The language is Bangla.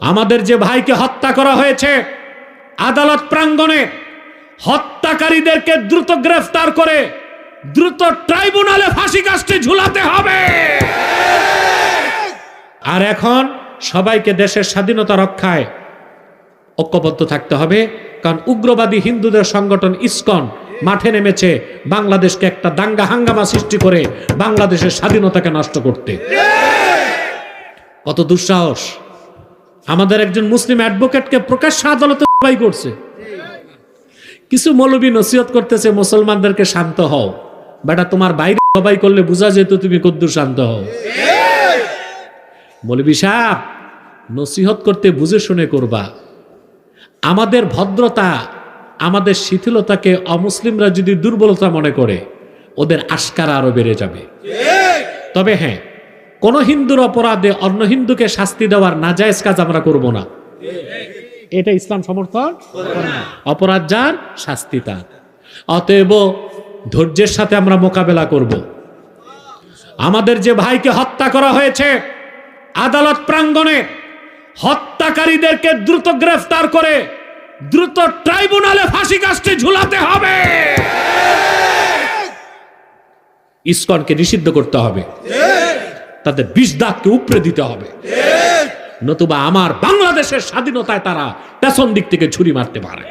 আমাদের যে ভাইকে হত্যা করা হয়েছে, আদালত প্রাঙ্গণে হত্যাকারীদেরকে দ্রুত গ্রেফতার করে দ্রুত ট্রাইব্যুনালে ফাঁসি কাস্টে ঝুলাতে হবে। আর এখন সবাইকে দেশের স্বাধীনতা রক্ষায় ঐক্যবদ্ধ থাকতে হবে, কারণ উগ্রবাদী হিন্দুদের সংগঠন ইসকন মাঠে নেমেছে বাংলাদেশকে একটা দাঙ্গা হাঙ্গামা সৃষ্টি করে বাংলাদেশের স্বাধীনতাকে নষ্ট করতে। কত দুঃসাহস। আমাদের একজন মুসলিম অ্যাডভোকেটকে প্রকাশ্য আদালতে সবাই করছে। কিছু মৌলবী নসিহত করতেছে মুসলমানদেরকে শান্ত হও। বেটা তোমার বাইরে সবাই করলে বোঝা যেত তুমি কদ্দুর শান্ত হও। মৌলবী সাহেব নসিহত করতে বুঝে শুনে করবা। আমাদের ভদ্রতা আমাদের শিথিলতাকে অমুসলিমরা যদি দুর্বলতা মনে করে ওদের আস্কারা আরও বেড়ে যাবে। তবে হ্যাঁ কোন হিন্দুর অপরাধে অন্য হিন্দুকে শাস্তি দেওয়ার নাজায়েজ কাজ আমরা করব না। এটা ইসলাম সমর্থন অপরাধ যার, শাস্তি তার। অতএব ধৈর্যের সাথে আমরা মোকাবেলা করব। আমাদের যে ভাইকে হত্যা করা হয়েছে, আদালত প্রাঙ্গণে হত্যাকারীদেরকে দ্রুত গ্রেফতার করে দ্রুত ট্রাইব্যুনালে ফাঁসি কাস্টে ঝুলাতে হবে। ইসকনকে নিষিদ্ধ করতে হবে। তাদের বিষ দাগকে উপরে দিতে হবে। নতুবা আমার বাংলাদেশের স্বাধীনতায় তারা পেছন দিক থেকে ছুরি মারতে পারে।